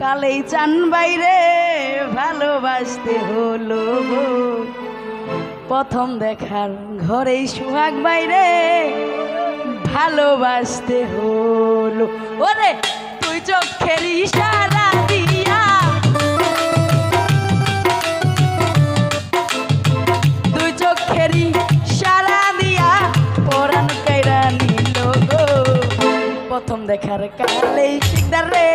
কালেই চান বাইরে, ভালোবাসতে হলো প্রথম দেখার ঘরেই সুহাগ বাইরে, ভালোবাসতে হলো। ওরে, তুই চোখের ইশারা দিয়া। তুই চোখের ইশারা দিয়া পরাণ কেরা নিল প্রথম দেখার কালেই সিদ্ধারে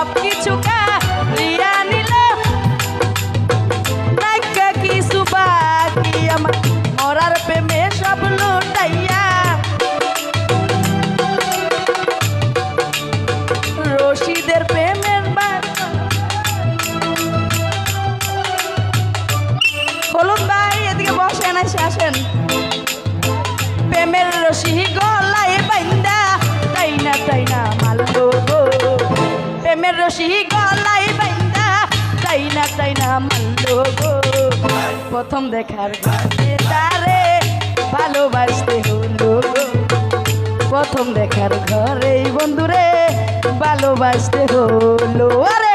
সব কিছু লিয়া নিল কিছু বাকি আমার মরার প্রেমে সব লুটাইয়া। রশিদের প্রেমে রশি গলাই বাইন্দা তাই না তাই না প্রথম দেখার ঘরে তারে ভালোবাসতে হলো গো। প্রথম দেখার ঘরে বন্ধুরে ভালোবাসতে হলো। আরে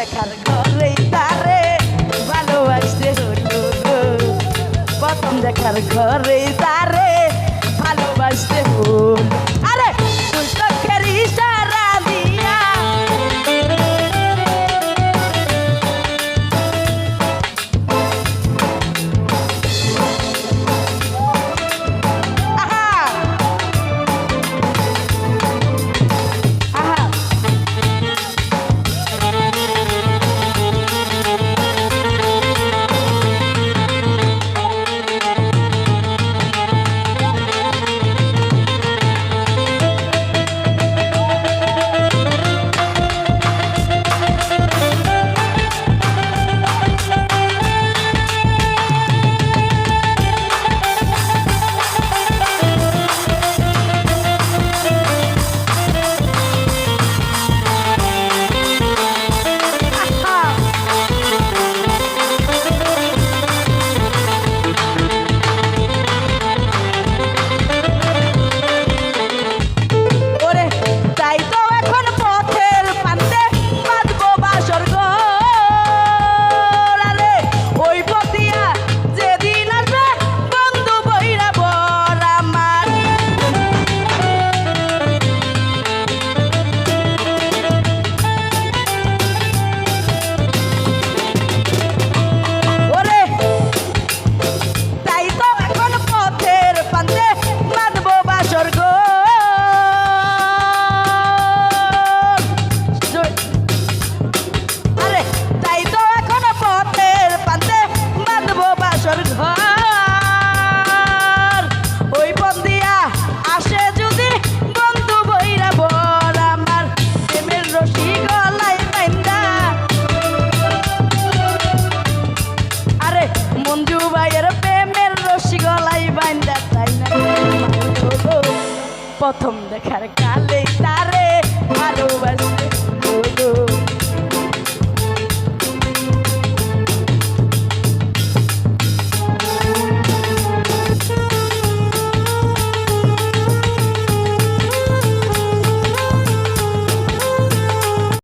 দেখার ঘরে তারে ভালোবাসতে হলো প্রথম দেখার ঘরে তারে ভালোবাসতে হলো। প্রথম দেখার কালে